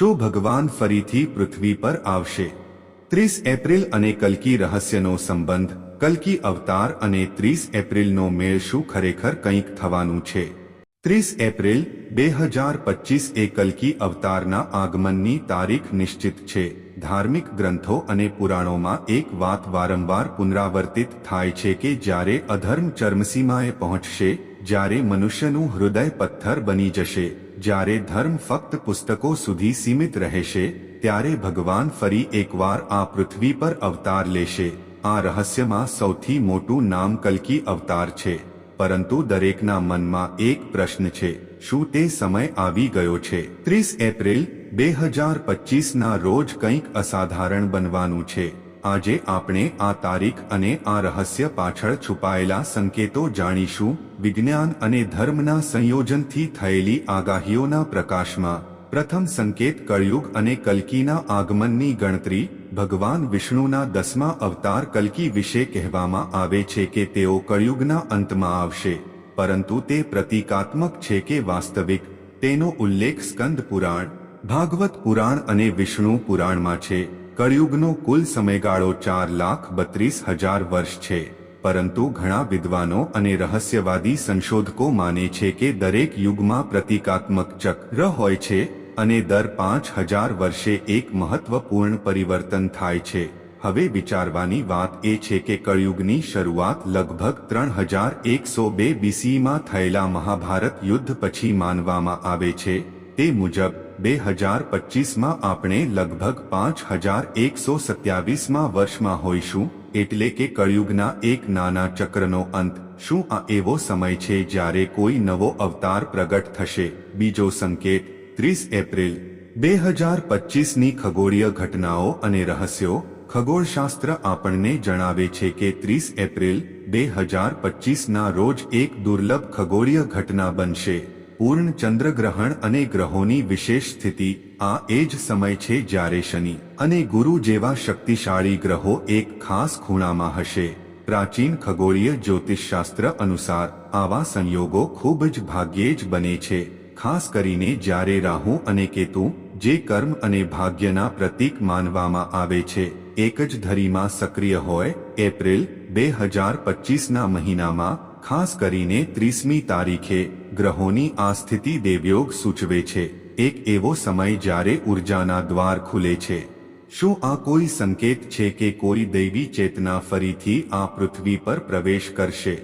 શું ભગવાન ફરીથી પૃથ્વી પર આવશે? ત્રીસ એપ્રિલ અને કલ્કી રહસ્યનો સંબંધ, કલ્કી અવતાર અને ત્રીસ એપ્રિલનો મેળ શું ખરેખર કંઈક થવાનું છે? ત્રીસ એપ્રિલ, બે હજાર પચીસ એ કલ્કી અવતારના આગમનની તારીખ નિશ્ચિત છે. ધાર્મિક ગ્રંથો અને પુરાણોમાં એક વાત વારંવાર પુનરાવર્તિત થાય છે કે જ્યારે અધર્મ ચરમસીમાએ પહોંચશે, જ્યારે મનુષ્યનું હૃદય પથ્થર બની જશે. જ્યારે ધર્મ ફક્ત પુસ્તકો સુધી સીમિત રહેશે, ત્યારે ભગવાન ફરી એકવાર આ પૃથ્વી પર અવતાર લેશે. આ રહસ્યમાં સૌથી મોટું નામ કલકી અવતાર છે. પરંતુ દરેકના મનમાં એક પ્રશ્ન છે, શું તે સમય આવી ગયો છે? ત્રીસ એપ્રિલ, બે હજાર પચીસના રોજ કંઈક અસાધારણ બનવાનું છે. આજે આપણે આ તારીખ અને આ રહસ્ય પાછળ છુપાયેલા સંકેતો જાણીશું. વિજ્ઞાન અને ધર્મના સંયોજનથી થયેલી આગાહીઓના પ્રકાશમાં પ્રથમ સંકેત કળયુગ અને કલ્કીના આગમનની ગણતરી ભગવાન વિષ્ણુના દસમા અવતાર કલ્કી વિશે કહેવામાં આવે છે કે તેઓ કળયુગના અંતમાં આવશે. પરંતુ તે પ્રતીકાત્મક છે કે વાસ્તવિક. તેનો ઉલ્લેખ સ્કંદ પુરાણ, ભાગવત પુરાણ અને વિષ્ણુ પુરાણમાં છે. કળયુગનો કુલ સમયગાળો ચાર લાખ બત્રીસ હજાર વર્ષ છે. પરંતુ ઘણા વિદ્વાનો અને રહસ્યવાદી સંશોધકો માને છે કે દરેક યુગમાં પ્રતિકાત્મક ચક્ર હોય છે અને દર પાંચ હજાર વર્ષે એક મહત્વપૂર્ણ પરિવર્તન થાય છે. હવે વિચારવાની વાત એ છે કે કળિયુગની શરૂઆત લગભગ ત્રણ હજાર એકસો બે બીસીમાં થયેલા મહાભારત યુદ્ધ પછી માનવામાં આવે છે. તે મુજબ બે હજાર પચીસમાં આપણે લગભગ પાંચ હજાર એકસો સત્યાવીસમાં વર્ષમાં હોઈશું, એટલે કે કળયુગના એક નાના ચક્રનો અંત. શું આ એવો સમય છે જ્યારે કોઈ નવો અવતાર પ્રગટ થશે? બીજો સંકેત, ત્રીસ એપ્રિલ. બે હજાર પચીસની ખગોળીય ઘટનાઓ અને રહસ્યો. ખગોળશાસ્ત્ર આપણને જણાવે છે કે ત્રીસ એપ્રિલ, બે હજાર પચીસના રોજ એક દુર્લભ ખગોળીય ઘટના બનશે. પૂર્ણ ચંદ્રગ્રહણ અને ગ્રહોની વિશેષ સ્થિતિ, આ એ જ સમય છે જ્યારે શનિ અને ગુરુ જેવા શક્તિશાળી ગ્રહો એક ખાસ ખૂણામાં હશે. પ્રાચીન ખગોળીય જ્યોતિષશાસ્ત્ર અનુસાર, આવા સંયોગો ખૂબ જ ભાગ્યે જ બને છે, ખાસ કરીને જ્યારે રાહુ અને કેતુ, જે કર્મ અને ભાગ્યના પ્રતીક માનવામાં આવે છે, એક જ ધરીમાં સક્રિય હોય, એપ્રિલ, બે હજાર પચીસના મહિનામાં ખાસ કરીને ત્રીસમી તારીખે ગ્રહોની આ સ્થિતિ દેવયોગ સૂચવે છે. એક એવો સમય જ્યારે ઉર્જાના દ્વાર ખુલે છે. શું આ કોઈ સંકેત છે કે કોઈ દૈવી ચેતના ફરીથી આ પૃથ્વી પર પ્રવેશ કરશે?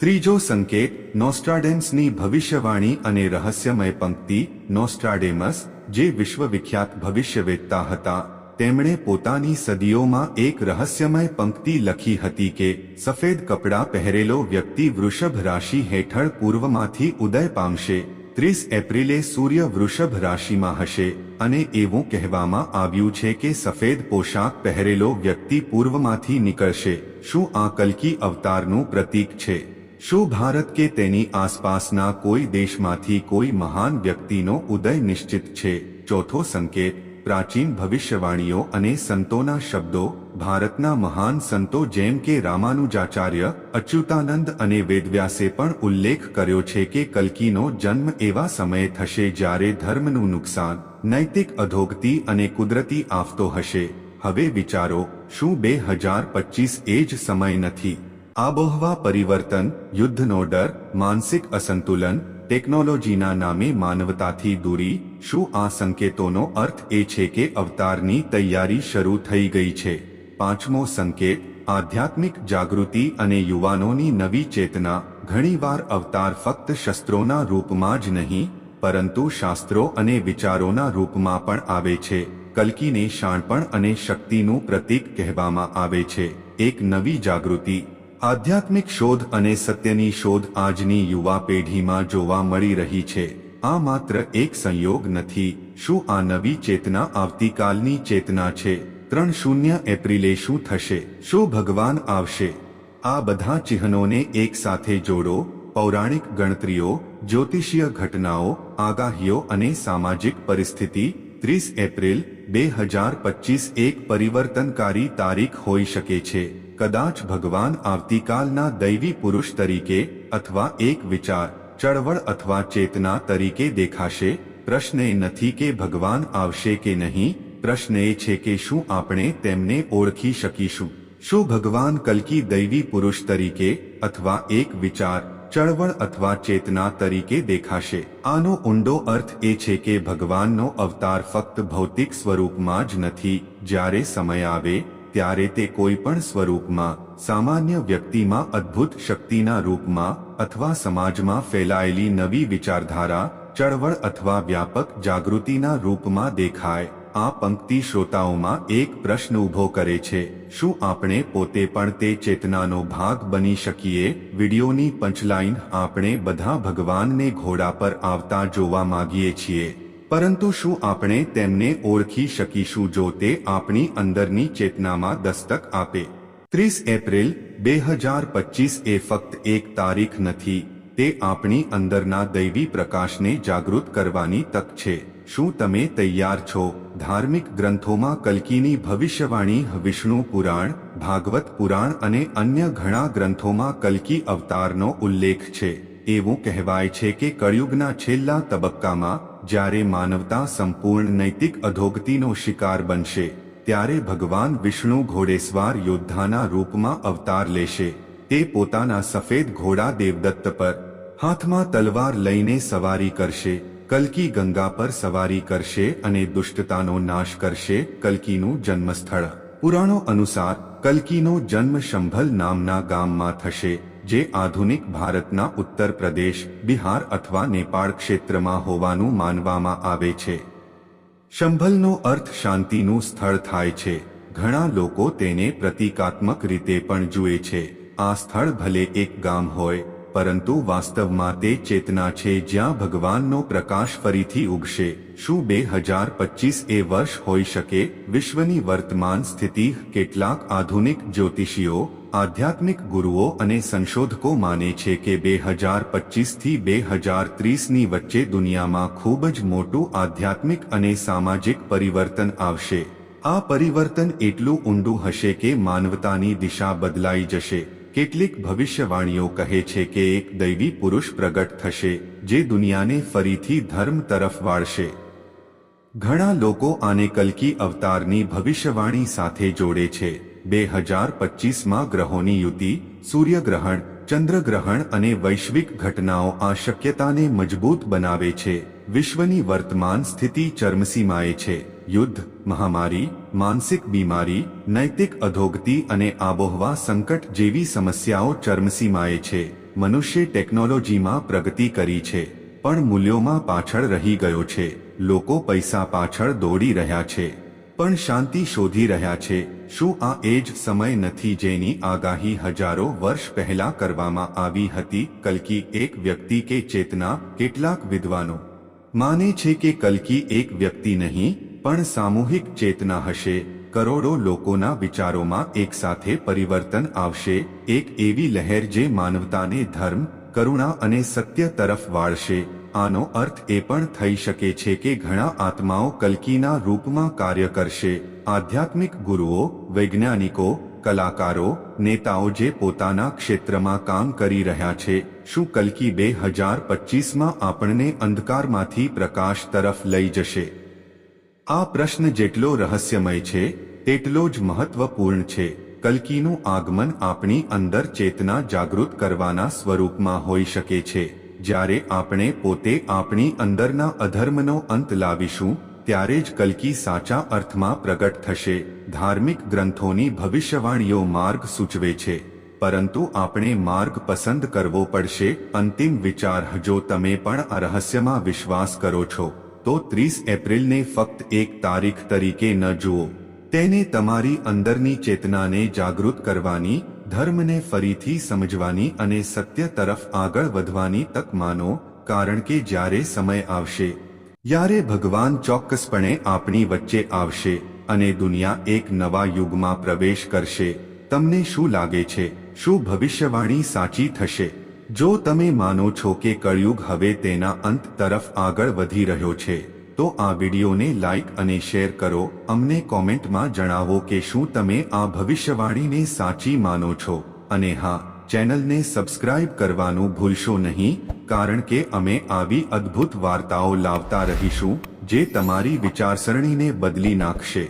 ત્રીજો સંકેત નોસ્ટ્રાડેમ્સની ભવિષ્યવાણી અને રહસ્યમય પંક્તિ નોસ્ટ્રાડેમસ જે વિશ્વવિખ્યાત ભવિષ્યવેત્તા હતા. તેમણે પોતાની સદીઓમાં એક રહસ્યમય પંક્તિ લખી હતી કે, સફેદ કપડાં પહેરેલો વ્યક્તિ વૃષભ રાશિ હેઠળ પૂર્વમાંથી ઉદય પામશે, ત્રીસ એપ્રિલે સૂર્ય વૃષભ રાશિમાં હશે, અને એવું કહેવામાં આવ્યું છે કે સફેદ પોશાક પહેરેલો વ્યક્તિ પૂર્વમાંથી નીકળશે, શું આ કલકી અવતારનું પ્રતીક છે? શું ભારત કે તેની આસપાસના કોઈ દેશમાંથી કોઈ મહાન વ્યક્તિનો ઉદય નિશ્ચિત છે? ચોથો સંકેત પ્રાચીન ભવિષ્યવાણીઓ અને સંતોના શબ્દો, ભારતના મહાન સંતો જેમ કે રામાનુજાચાર્ય, અચ્યુતાનંદ અને વેદવ્યાસે પણ ઉલ્લેખ કર્યો છે કે કલ્કીનો જન્મ એવા સમયે થશે જ્યારે ધર્મનું નુકસાન, નૈતિક અધોગતિ અને કુદરતી આફતો હશે. હવે વિચારો, શું બે હજાર પચીસ એ જ સમય નથી? આબોહવા પરિવર્તન, યુદ્ધનો ડર, માનસિક અસંતુલન, ટેકનોલોજીના નામે માનવતાથી દૂરી શું આ સંકેતોનો અર્થ એ છે કે અવતારની તૈયારી શરૂ થઈ ગઈ છે? પાંચમો સંકેત, આધ્યાત્મિક જાગૃતિ અને યુવાનોની નવી ચેતના. ઘણીવાર અવતાર ફક્ત શસ્ત્રોના રૂપમાં જ નહીં, પરંતુ શાસ્ત્રો અને વિચારોના રૂપમાં પણ આવે છે. કલ્કીને શાણપણ અને શક્તિનું પ્રતીક કહેવામાં આવે છે. એક નવી જાગૃતિ. આધ્યાત્મિક શોધ અને સત્યની શોધ આજની યુવા પેઢીમાં જોવા મળી રહી છે. આ માત્ર એક સંયોગ નથી, શું આ નવી ચેતના આવતીકાલની ચેતના છે? ત્રણ શૂન્ય એપ્રિલે શું થશે? શું ભગવાન આવશે? આ બધા ચિહ્નોને એક સાથે જોડો, પૌરાણિક ગણતરીઓ, જ્યોતિષીય ઘટનાઓ, આગાહીઓ અને સામાજિક પરિસ્થિતિ, ત્રીસ એપ્રિલ, બે હજાર પચીસ એક પરિવર્તનકારી તારીખ હોઈ શકે છે. કદાચ ભગવાન આવતીકાલના દૈવી પુરુષ તરીકે અથવા એક વિચાર ચળવળ અથવા ચેતના તરીકે દેખાશે? પ્રશ્ન એ નથી કે ભગવાન આવશે કે નહીં. પ્રશ્ન એ છે કે શું આપણે તેમને ઓળખી શકીશું? શું ભગવાન કલ્કી દૈવી પુરુષ તરીકે અથવા એક વિચાર, ચળવળ અથવા ચેતના તરીકે દેખાશે? આનો ઊંડો અર્થ એ છે કે ભગવાનનો અવતાર ફક્ત ભૌતિક સ્વરૂપમાં જ નથી. જ્યારે સમય આવે ત્યારે તે કોઈ પણ સ્વરૂપમાં, સામાન્ય વ્યક્તિમાં અદ્ભુત શક્તિના રૂપમાં અથવા સમાજમાં ફેલાયેલી નવી વિચારધારા, ચળવળ અથવા વ્યાપક જાગૃતિના રૂપમાં દેખાય, આ પંક્તિ શ્રોતાઓમાં એક પ્રશ્ન ઊભો કરે છે, શું આપણે પોતે પણ તે ચેતનાનો ભાગ બની શકીએ? વિડિયોની પંચલાઈન આપણે બધા ભગવાનને ઘોડા પર આવતા જોવા માગીએ છીએ. પરંતુ શું આપણે તેમને ઓળખી શકીશું જો તે આપણી અંદરની ચેતનામાં દસ્તક આપે? ત્રીસ એપ્રિલ, બે હજાર પચીસ એ ફક્ત એક તારીખ નથી, તે આપણી અંદરના દૈવી પ્રકાશને જાગૃત કરવાની તક છે. શું તમે તૈયાર છો? ધાર્મિક ગ્રંથોમાં કલ્કીની ભવિષ્યવાણી, વિષ્ણુ પુરાણ, ભાગવત પુરાણ અને અન્ય ઘણા ગ્રંથોમાં કલ્કી અવતારનો ઉલ્લેખ છે. એવું કહેવાય છે કે કળિયુગના છેલ્લા તબક્કામાં જ્યારે માનવતા સંપૂર્ણ નૈતિક અધોગતિનો શિકાર બનશે, ત્યારે ભગવાન વિષ્ણુ ઘોડેસવાર યોદ્ધાના રૂપમાં અવતાર લેશે. તે પોતાના સફેદ ઘોડા દેવદત્ત પર હાથમાં તલવાર લઈને સવારી કરશે, કલ્કી ગંગા પર સવારી કરશે અને દુષ્ટતાનો નાશ કરશે કલ્કીનું જન્મસ્થળ. પુરાણો અનુસાર કલ્કીનો જન્મ શંભલ નામના ગામમાં થશે. જે આધુનિક ભારતના ઉત્તર પ્રદેશ, બિહાર અથવા નેપાળ ક્ષેત્રમાં હોવાનું માનવામાં આવે છે. શંભલનો અર્થ શાંતિનું સ્થળ થાય છે. ઘણા લોકો તેને પ્રતિકાત્મક રીતે પણ જુએ છે. આ સ્થળ ભલે એક ગામ હોય, પરંતુ વાસ્તવમાં તે ચેતના છે જ્યાં ભગવાનનો પ્રકાશ ફરીથી ઉગશે. શું બે હજાર પચીસ એ વર્ષ હોઈ શકે? વિશ્વની વર્તમાન સ્થિતિ, કેટલાક આધુનિક જ્યોતિષીઓ આધ્યાત્મિક ગુરુઓ અને સંશોધકો માને છે કે બે હજાર પચીસથી બે હજાર ત્રીસની વચ્ચે દુનિયામાં ખૂબ જ મોટું આધ્યાત્મિક અને સામાજિક પરિવર્તન આવશે. આ પરિવર્તન એટલું ઊંડું હશે કે માનવતાની દિશા બદલાઈ જશે. કેટલીક ભવિષ્યવાણીઓ કહે છે કે એક દૈવી પુરુષ પ્રગટ થશે, જે દુનિયાને ફરીથી ધર્મ તરફ વાળશે. ઘણા લોકો આને કલ્કી અવતારની ભવિષ્યવાણી સાથે જોડે છે. બે હજાર પચીસમાં ગ્રહોની યુતિ, સૂર્યગ્રહણ, ચંદ્રગ્રહણ અને વૈશ્વિક ઘટનાઓ આ શક્યતાને મજબૂત બનાવે છે. વિશ્વની વર્તમાન સ્થિતિ ચરમસીમાએ છે. યુદ્ધ, મહામારી, માનસિક બીમારી, નૈતિક અધોગતિ અને આબોહવા સંકટ જેવી સમસ્યાઓ ચરમસીમાએ છે. મનુષ્ય ટેકનોલોજીમાં પ્રગતિ કરી છે, પણ મૂલ્યોમાં પાછળ રહી ગયો છે. લોકો પૈસા પાછળ દોડી રહ્યા છે, પણ શાંતિ શોધી રહ્યા છે. શું આ એ જ સમય નથી જેની આગાહી હજારો વર્ષ પહેલા કરવામાં આવી હતી? કલ્કી એક વ્યક્તિ કે ચેતના? કેટલાક વિદ્વાનો માને છે કે કલ્કી એક વ્યક્તિ નહીં, પણ સામૂહિક ચેતના હશે. કરોડો લોકોના વિચારોમાં એકસાથે પરિવર્તન આવશે. એક એવી લહેર જે માનવતાને ધર્મ, કરુણા અને સત્ય તરફ વાળશે. આનો અર્થ એ પણ થઈ શકે છે કે ઘણા આત્માઓ કલ્કીના રૂપમાં કાર્ય કરશે. આધ્યાત્મિક ગુરુઓ, વૈજ્ઞાનિકો, કલાકારો, નેતાઓ જે પોતાના ક્ષેત્રમાં કામ કરી રહ્યા છે, શું કલ્કી બે હજાર પચીસમાં આપણને અંધકારમાંથી પ્રકાશ તરફ લઈ જશે? આ પ્રશ્ન જેટલો રહસ્યમય છે, તેટલો જ મહત્વપૂર્ણ છે. કલ્કીનું આગમન આપણી અંદર ચેતના જાગૃત કરવાના સ્વરૂપમાં હોઈ શકે છે. જ્યારે આપણે પોતે આપણી અંદરના અધર્મનો અંત લાવીશું, ત્યારે જ કલ્કી સાચા અર્થમાં પ્રગટ થશે. ધાર્મિક ગ્રંથોની ભવિષ્યવાણીઓ માર્ગ સૂચવે છે. પરંતુ આપણે માર્ગ પસંદ કરવો પડશે. અંતિમ વિચાર, જો તમે પણ આ રહસ્યમાં વિશ્વાસ કરો છો, તો ત્રીસ એપ્રિલને ફક્ત એક તારીખ તરીકે ન જુઓ. તેને તમારી અંદરની ચેતનાને જાગૃત કરવાની ધર્મને ફરીથી સમજવાની અને સત્ય તરફ આગળ વધવાની તક માનો, કારણ કે જ્યારે સમય આવશે જ્યારે ભગવાન ચોક્કસપણે આપણી વચ્ચે આવશે અને દુનિયા એક નવા યુગમાં પ્રવેશ કરશે. તમને શું લાગે છે? શું ભવિષ્યવાણી સાચી થશે? જો તમે માનો છો કે કળયુગ હવે તેના અંત તરફ આગળ વધી રહ્યો છે તો આ વિડીયોને લાઇક અને શેર કરો. અમને કોમેન્ટમાં જણાવો કે શું તમે આ ભવિષ્યવાણીને સાચી માનો છો. અને હા, ચેનલને સબસ્ક્રાઇબ કરવાનું ભૂલશો નહીં, કારણ કે અમે આવી અદ્ભુત વાર્તાઓ લાવતા રહીશું, જે તમારી વિચારસરણીને બદલી નાખશે.